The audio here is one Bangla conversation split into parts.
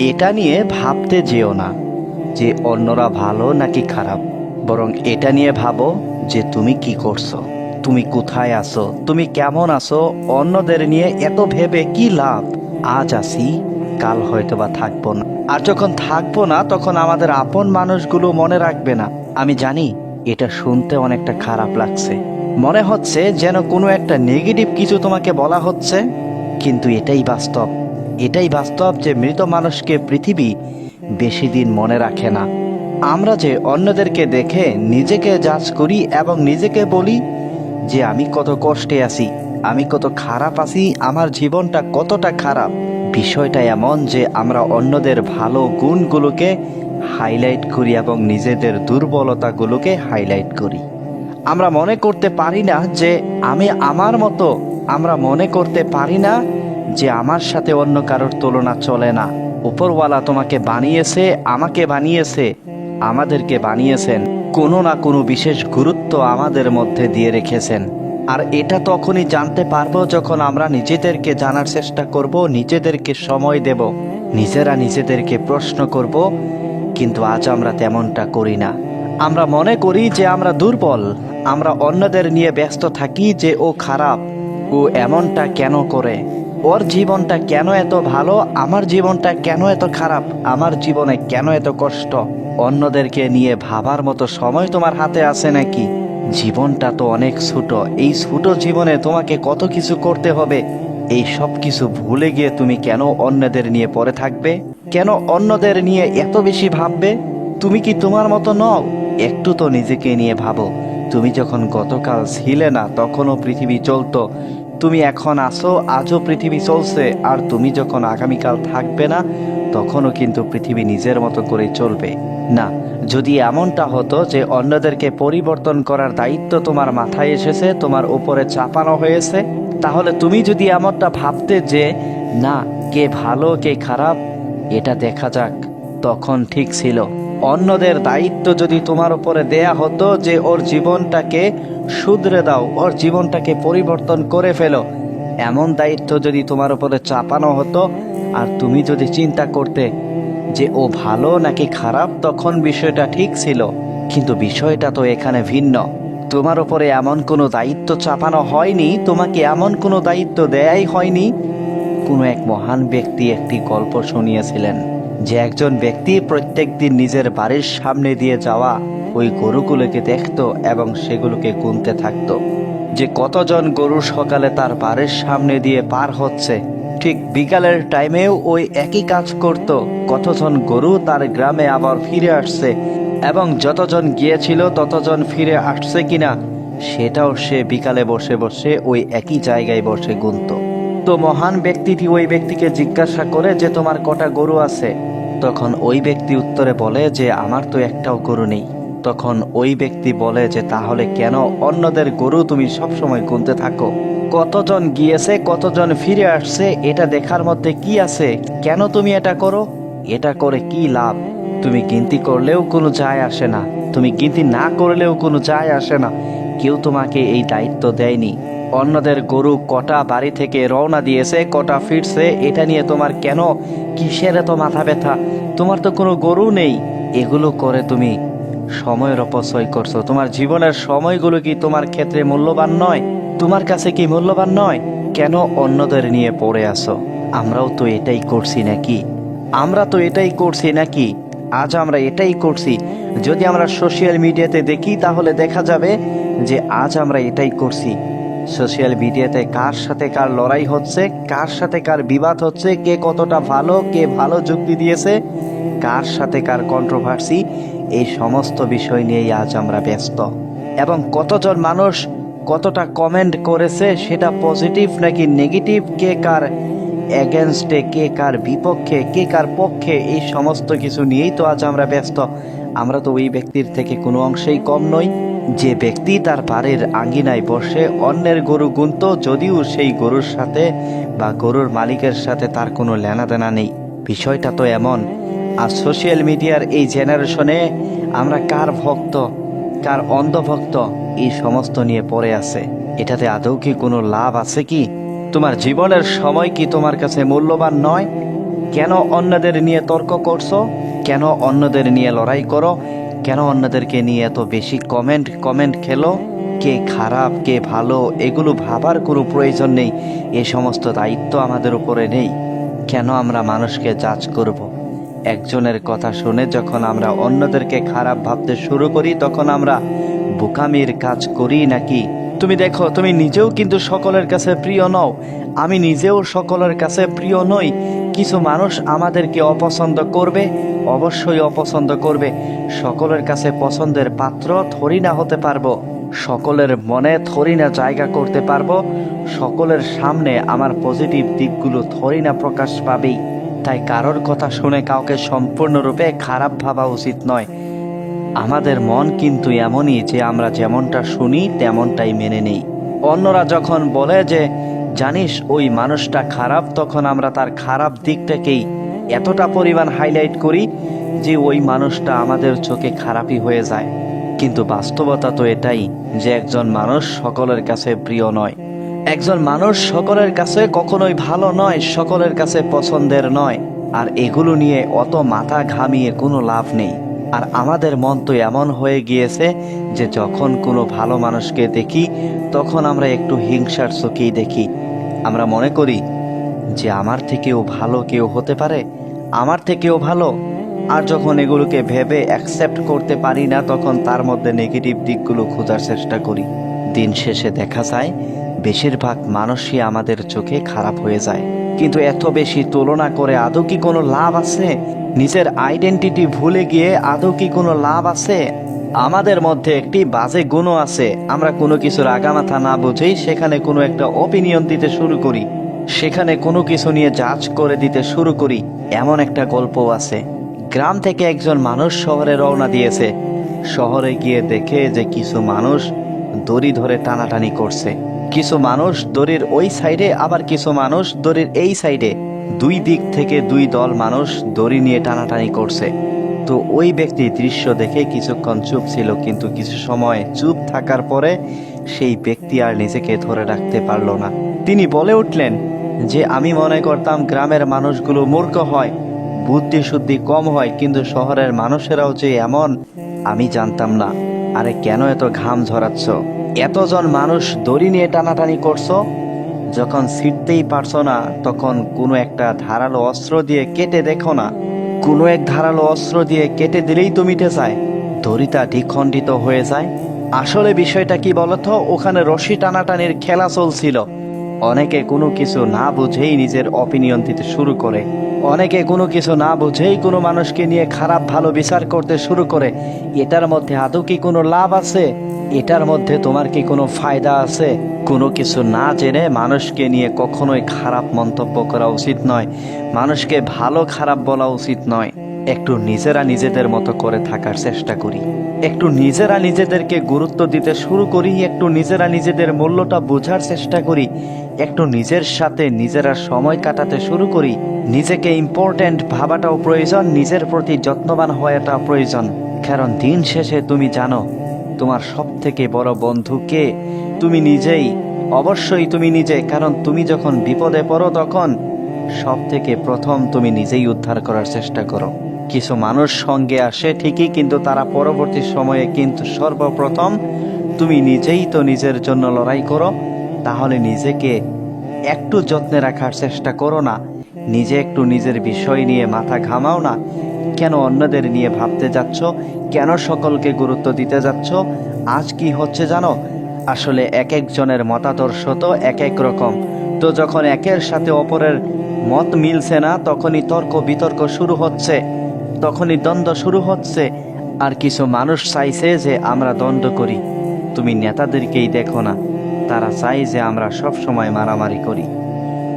এটা নিয়ে ভাবতে যেও না যে অন্যরা ভালো নাকি খারাপ, বরং এটা নিয়ে ভাবো যে তুমি কি করছ, তুমি কোথায় আছো, তুমি কেমন আছো, অন্যদের নিয়ে এত ভেবে কি লাভ? আজ আসি, কাল হয়তো বা থাকব না। আর যখন থাকব না, তখন আমাদের আপন মানুষগুলো মনে রাখবে না। আমি জানি এটা শুনতে অনেকটা খারাপ লাগছে। মনে হচ্ছে যেন কোনো একটা নেগেটিভ কিছু তোমাকে বলা হচ্ছে, কিন্তু এটাই বাস্তব। এটাই বাস্তব যে মৃত মানুষকে পৃথিবী বেশি দিন মনে রাখে না। আমরা যে অন্যদেরকে দেখে নিজেকে জাজ করি এবং নিজেকে বলি যে আমি কত কষ্টে আছি, আমি কত খারাপ আছি, আমার জীবনটা কতটা খারাপ। বিষয়টা এমন যে আমরা অন্যদের ভালো গুণগুলোকে হাইলাইট করি এবং নিজেদের দুর্বলতাগুলোকে হাইলাইট করি। আমরা মনে করতে পারি না যে আমি আমার মতো, আমরা মনে করতে পারি না যে আমার সাথে অন্য কারোর তুলনা চলে না। উপরওয়ালা তোমাকে বানিয়েছে, আমাকে বানিয়েছে, আমাদেরকে বানিয়েছেন। কোনো না কোনো বিশেষ গুরুত্ব আমাদের মধ্যে দিয়ে রেখেছেন। আর এটা তখনই জানতে পারব যখন আমরা নিজেদেরকে জানার চেষ্টা করব, নিজেদেরকে সময় দেব, নিজেরা নিজেদেরকে প্রশ্ন করব, কিন্তু আজ আমরা তেমনটা করি না। আমরা মনে করি যে আমরা দুর্বল, আমরা অন্যদের নিয়ে ব্যস্ত থাকি যে ও খারাপ, ও এমনটা কেন করে? ওর জীবনটা কেন এত ভালো? আমার জীবনটা কেন এত খারাপ? আমার জীবনে কেন এত কষ্ট? অন্যদেরকে নিয়ে ভাবার মতো সময় তোমার হাতে আছে নাকি? জীবনটা তো অনেক ছোট। এই ছোট জীবনে তোমাকে কত কিছু করতে হবে? এই সব কিছু ভুলে গিয়ে তুমি কেন অন্যদের নিয়ে পড়ে থাকবে? কেন অন্যদের নিয়ে এত বেশি ভাববে? তুমি কি তোমার মতো নও? একটু তো নিজেকে নিয়ে ভাবো। তুমি যখন গতকাল ছিলে না, তখনও পৃথিবী চলতো। তুমি এখন আসো আজও পৃথিবী চলছে, আর তুমি যখন আগামীকাল থাকবে না, তখনও কিন্তু পৃথিবী নিজের মতো করে চলবে। না, যদি এমনটা হতো যে অন্যদেরকে পরিবর্তন করার দায়িত্ব তোমার মাথায় এসেছে, তোমার উপরে চাপানো হয়েছে, তাহলে তুমি যদি এমনটা ভাবতে যে, না, কে ভালো, কে খারাপ, এটা দেখা যাক, তখন ঠিক ছিল। অন্যদের দায়িত্ব যদি তোমার উপরে দেয়া হতো যে ওর জীবনটাকে শুধরে দাও, ওর জীবনটাকে পরিবর্তন করে ফেলো, এমন দায়িত্ব যদি তোমার উপরে চাপানো হতো, আর তুমি যদি চিন্তা করতে যে ও ভালো নাকি খারাপ, তখন বিষয়টা ঠিক ছিল, কিন্তু বিষয়টা তো এখানে ভিন্ন। তোমার উপরে এমন কোনো দায়িত্ব চাপানো হয়নি, তোমাকে এমন কোনো দায়িত্ব দেয়াই হয়নি। কোনো এক মহান ব্যক্তি একটি গল্প শুনিয়েছিলেন। যে একজন ব্যক্তি প্রত্যেক দিন নিজের বাড়ির সামনে দিয়ে যাওয়া ওই গরুগুলোকে দেখতো এবং সেগুলোকে গুনতে থাকতো। যে কতজন গরু সকালে তার বাড়ির সামনে দিয়ে পার হচ্ছে, ঠিক বিকালের টাইমেও ওই একই কাজ করত, কতজন গরু তার গ্রামে আবার ফিরে আসছে এবং যতজন গিয়েছিল ততজন ফিরে আসছে কিনা, সেটাও সে বিকালে বসে বসে ওই একই জায়গায় বসে গুনত। তো মহান ব্যক্তিটি ওই ব্যক্তিকে জিজ্ঞাসা করে যে, তোমার কটা গরু আছে? তখন ওই ব্যক্তি উত্তরে বলে যে, আমার তো একটাও গরু নেই। তখন ওই ব্যক্তি বলে যে, তাহলে কেন অন্যদের গরু তুমি সবসময় গুনতে থাকো? কতজন গিয়েছে, কতজন ফিরে আসছে, এটা দেখার মধ্যে কি আছে? কেন তুমি এটা করো? এটা করে কি লাভ? তুমি গিনতি করলেও কোনো যায় আসে না। তুমি গিনতি না করলেও কোনো যায় আসে না। কেউ তোমাকে এই দায়িত্ব দেয়নি। অন্যদের গরু কটা বাড়ি থেকে রওনা দিয়েছে, কটা ফিরছে, এটা নিয়ে তোমার কেন? কিসের এত মাথা ব্যথা? তোমার তো কোনো গরু নেই। এগুলো করে তুমি সময়ের অপচয় করছ। তোমার জীবনের সময়গুলো কি তোমার ক্ষেত্রে মূল্যবান নয়? তোমার কাছে কি মূল্যবান নয়? কেন অন্যদের নিয়ে পড়ে আসো আমরাও তো এটাই করছি নাকি? আমরা তো এটাই করছি নাকি? আজ আমরা এটাই করছি। যদি আমরা সোশ্যাল মিডিয়াতে দেখি, তাহলে দেখা যাবে যে আজ আমরা এটাই করছি। সোশ্যাল মিডিয়াতে কার সাথে কার লড়াই হচ্ছে, কার সাথে কার বিবাদ হচ্ছে, কে কতটা ভালো, কে ভালো যুক্তি দিয়েছে, কার সাথে কার কন্ট্রোভার্সি এই সমস্ত বিষয় নিয়েই আজ আমরা ব্যস্ত। এবং কতজন মানুষ কতটা কমেন্ট করেছে সেটা পজিটিভ নাকি নেগেটিভ কে কার এগেনস্টে কে কার বিপক্ষে, কে কার পক্ষে, এই সমস্ত কিছু নিয়েই তো আজ আমরা ব্যস্ত। আমরা তো ওই ব্যক্তির থেকে কোনো অংশেই কম নই। যে ব্যক্তি তার বাড়ির আঙ্গিনায় বসে অন্যের গরু গুনত, যদিও সেই গরুর সাথে বা গরুর মালিকের সাথে তার কোনো লেনাদেনা নেই। বিষয়টা তো এমন। আর সোশ্যাল মিডিয়ার এই জেনারেশনে আমরা কার ভক্ত, কার অন্ধভক্ত, এই সমস্ত নিয়ে পড়ে আছে। এটাতে আদৌ কি কোনো লাভ আছে কি? তোমার জীবনের সময় কি তোমার কাছে মূল্যবান নয়? কেন অন্যদের নিয়ে তর্ক করছ? কেন অন্যদের নিয়ে লড়াই করো? কেন অন্যদেরকে নিয়ে এত বেশি কমেন্ট কমেন্ট খেলো? কে খারাপ, কে ভালো, এগুলো ভাবার কোনো প্রয়োজন নেই। এ সমস্ত দায়িত্ব আমাদের উপরে নেই। কেন আমরা মানুষকে জাজ করব। একজনের কথা শুনে যখন আমরা অন্যদেরকে খারাপ ভাবতে শুরু করি, তখন আমরা বোকামির কাজ করি নাকি? তুমি দেখো, তুমি নিজেও কিন্তু সকলের কাছে প্রিয় নও। আমি নিজেও সকলের কাছে প্রিয় নই। কিছু মানুষ আমাদেরকে অপছন্দ করবে, অবশ্যই অপছন্দ করবে। সকলের কাছে পছন্দের পাত্র থরি না হতে পারব, সকলের মনে থরি না জায়গা করতে পারব, সকলের সামনে আমার পজিটিভ দিকগুলো থরি না প্রকাশ পাবেই। তাই কারোর কথা শুনে কাউকে সম্পূর্ণরূপে খারাপ ভাবা উচিত নয়। আমাদের মন কিন্তু এমনই যে আমরা যেমনটা শুনি, তেমনটাই মেনে নেই। অন্যরা যখন বলে যে জানিস, ওই মানুষটা খারাপ, তখন আমরা তার খারাপ দিকটাকেই এতটা পরিমাণ হাইলাইট করি যে ওই মানুষটা আমাদের চোখে খারাপই হয়ে যায়। কিন্তু বাস্তবতা তো এটাই যে একজন মানুষ সকলের কাছে প্রিয় নয়। একজন মানুষ সকলের কাছে কখনোই ভালো নয়, সকলের কাছে পছন্দের নয়। আর এগুলো নিয়ে অত মাথা ঘামিয়ে কোনো লাভ নেই। আর আমাদের মন তো এমন হয়ে গিয়েছে যে যখন কোনো ভালো মানুষকে দেখি, তখন আমরা একটু হিংসার চোখেই দেখি। আমরা মনে করি যে আমার থেকেও ভালো কেউ হতে পারে, আমার থেকেও ভালো। আর যখন এগুলোকে ভেবে অ্যাকসেপ্ট করতে পারি না, তখন তার মধ্যে নেগেটিভ দিকগুলো খোঁজার চেষ্টা করি। দিন শেষে দেখা যায়, বেশিরভাগ মানুষই আমাদের চোখে খারাপ হয়ে যায়। কিন্তু এত বেশি তুলনা করে আদৌ কি কোনো লাভ আছে? নিজের আইডেন্টিটি ভুলে গিয়ে আদৌ কি কোনো লাভ আছে? আমাদের মধ্যে একটি বাজে গুণও আছে। আমরা কোনো কিছুর আগামাথা না বুঝেই সেখানে কোনো একটা অপিনিয়ন দিতে শুরু করি। সেখানে কোনো কিছু নিয়ে জাজ করে দিতে শুরু করি। এমন একটা গল্পও আছে। গ্রাম থেকে একজন মানুষ শহরে রওনা দিয়েছে। শহরে গিয়ে দেখে যে কিছু মানুষ দড়ি ধরে টানাটানি করছে। কিছু মানুষ দড়ির ওই সাইডে, আবার কিছু মানুষ দড়ির এই সাইডে। দুই দিক থেকে দুই দল মানুষ দড়ি নিয়ে টানাটানি করছে। তো ওই ব্যক্তি দৃশ্য দেখে কিছুক্ষণ চুপ ছিল, কিন্তু কিছু সময় চুপ থাকার পরে সেই ব্যক্তি আর নিজেকে ধরে রাখতে পারল না। তিনি বলে উঠলেন, যে আমি মনে করতাম গ্রামের মানুষগুলো মূর্খ হয় বুদ্ধি শুদ্ধি কম হয়, কিন্তু শহরের মানুষেরাও যে এমন, আমি জানতাম না। আরে কেন এত ঘাম ঝরাচ্ছ? এতজন মানুষ দড়ি নিয়ে টানাটানি করছ? যখন ছিটতেই পারছ না, তখন কোনো একটা ধারালো অস্ত্র দিয়ে কেটে দেখো না। কোনো এক ধারালো অস্ত্র দিয়ে কেটে দিলেই তো মিটে যায়। দড়িটা দ্বিখণ্ডিত হয়ে যায়। আসলে বিষয়টা কি বলতো? ওখানে রশি টানাটানির খেলা চলছিল। অনেকে কোনো কিছু না বুঝেই নিজের অপিনিয়ন দিতে শুরু করে। অনেকে কোনো কিছু না বুঝেই কোনো মানুষকে নিয়ে খারাপ, ভালো বিচার করতে শুরু করে। এটার মধ্যে আদৌ কি কোনো লাভ আছে? এটার মধ্যে তোমার কি কোনো ফায়দা আছে? কোনো কিছু না জেনে মানুষকে নিয়ে কখনোই খারাপ মন্তব্য করা উচিত নয়। মানুষকে ভালো খারাপ বলা উচিত নয়। একটু নিজেরা নিজেদের মতো করে থাকার চেষ্টা করি। একটু নিজেরা নিজেদেরকে গুরুত্ব দিতে শুরু করি, একটু নিজেরা নিজেদের মূল্যটা বোঝার চেষ্টা করি, একটু নিজের সাথে নিজেরা সময় কাটাতে শুরু করি। নিজেকে ইম্পর্ট্যান্ট ভাবাটাও প্রয়োজন, নিজের প্রতি যত্নবান হওয়াটাও প্রয়োজন। কারণ দিন শেষে তুমি জানো, তোমার সব থেকে বড় বন্ধু কে? তুমি নিজেই, অবশ্যই তুমি নিজে, কারণ তুমি যখন বিপদে পড়ো তখন সব থেকে প্রথম তুমি নিজেই উদ্ধার করার চেষ্টা করো। কিছু মানুষ সঙ্গে আসে ঠিকই, কিন্তু তারা পরবর্তী সময়ে কিন্তু সর্বপ্রথম তুমি নিজেই তো নিজের জন্য লড়াই করো, তাহলে নিজেকে একটু যত্নে রাখার চেষ্টা করো না। নিজে একটু নিজের বিষয় নিয়ে মাথা ঘামাও না। কেন অন্যদের নিয়ে ভাবতে যাচ্ছ? কেন সকলকে গুরুত্ব দিতে যাচ্ছ? আজ কি হচ্ছে জানো? আসলে এক একজনের মতাদর্শ তো এক এক রকম। তো যখন একের সাথে অপরের মত মিলছে না, তখনই তর্ক বিতর্ক শুরু হচ্ছে। তখনই দ্বন্দ্ব শুরু হচ্ছে। আর কিছু মানুষ চাইছে যে আমরা দ্বন্দ্ব করি। তুমি নেতাদেরকেই দেখো না। তারা চাই যে আমরা সব সময় মারামারি করি।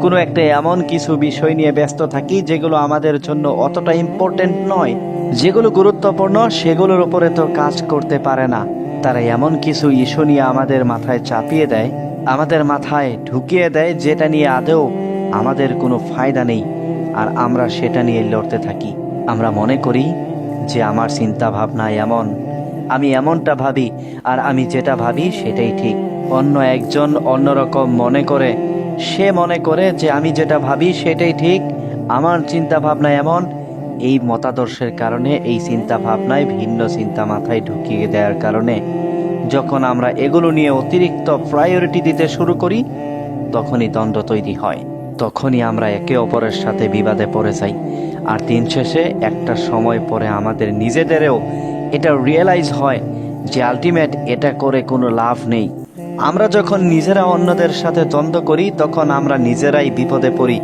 কোনো একটা এমন কিছু বিষয় নিয়ে ব্যস্ত থাকি, যেগুলো আমাদের জন্য অতটা ইম্পর্টেন্ট নয়। যেগুলো গুরুত্বপূর্ণ, সেগুলোর উপরে তো কাজ করতে পারে না। তারা এমন কিছু ইস্যু নিয়ে আমাদের মাথায় চাপিয়ে দেয়, আমাদের মাথায় ঢুকিয়ে দেয়, যেটা নিয়ে আদেও আমাদের কোনো ফায়দা নেই। আর আমরা সেটা নিয়ে লড়তে থাকি। আমরা মনে করি যে আমার চিন্তা ভাবনা এমন। আমি এমনটা ভাবি, আর আমি যেটা ভাবি সেটাই ঠিক। অন্য একজন অন্যরকম মনে করে, সে মনে করে যে আমি যেটা ভাবি সেটাই ঠিক। আমার চিন্তা ভাবনা এমন। এই মতাদর্শের কারণে, এই চিন্তা ভাবনায় ভিন্ন চিন্তা মাথায় ঢুকিয়ে দেওয়ার কারণে, যখন আমরা এগুলো নিয়ে অতিরিক্ত প্রায়োরিটি দিতে শুরু করি, তখনই দ্বন্দ্ব তৈরি হয়। তখনই আমরা একে অপরের সাথে বিবাদে পড়ে যাই। আর দিন শেষে একটা সময় পরে আমাদের নিজেদেরও এটা রিয়েলাইজ হয় যে আলটিমেট এটা করে কোনো লাভ নেই। আমরা যখন নিজেরা অন্যদের সাথে দ্বন্দ্ব করি, তখন আমরা নিজেরাই বিপদে পড়ি,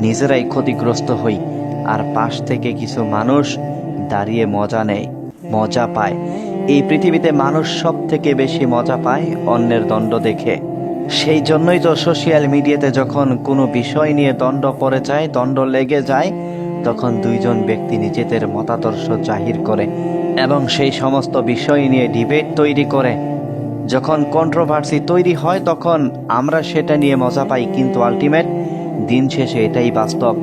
নিজেরাই ক্ষতিগ্রস্ত হই। আর পাশ থেকে কিছু মানুষ দাঁড়িয়ে মজা নেয়, মজা পায়। এই পৃথিবীতে মানুষ সব থেকে বেশি মজা পায় অন্যের দণ্ড দেখে। সেই জন্যই তো সোশ্যাল মিডিয়াতে যখন কোনো বিষয় নিয়ে দণ্ড পড়ে যায় দণ্ড লেগে যায়, তখন দুইজন ব্যক্তি নিজেদের মতাদর্শ জাহির করে এবং সেই সমস্ত বিষয় নিয়ে ডিবেট তৈরি করে। যখন কন্ট্রোভার্সি তৈরি হয়, তখন আমরা সেটা নিয়ে মজা পাই, কিন্তু আলটিমেট দিন শেষে এটাই বাস্তব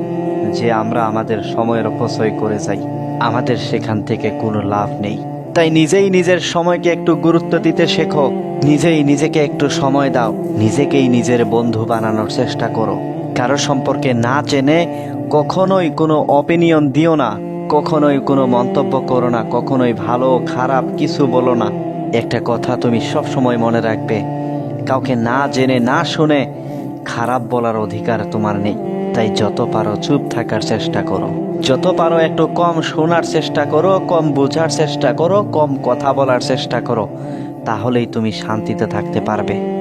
যে আমরা আমাদের সময়ের অপচয় করে যাই। আমাদের সেখান থেকে কোনো লাভ নেই। তাই নিজেই নিজের সময়কে একটু গুরুত্ব দিতে শেখো। নিজেই নিজেকে একটু সময় দাও। নিজেকেই নিজের বন্ধু বানানোর চেষ্টা করো। কারও সম্পর্কে না জেনে কখনোই কোনো অপিনিয়ন দিও না। কখনোই কোনো মন্তব্য করো না। কখনোই ভালো খারাপ কিছু বলো না। একটা কথা তুমি সব সময় মনে রাখবে। কাউকে না জেনে, না শুনে খারাপ বলার অধিকার তোমার নেই। তাই যত পারো চুপ থাকার চেষ্টা করো। যত পারো একটু কম শোনার চেষ্টা করো, কম বোঝার চেষ্টা করো, কম কথা বলার চেষ্টা করো। তাহলেই তুমি শান্তিতে থাকতে পারবে।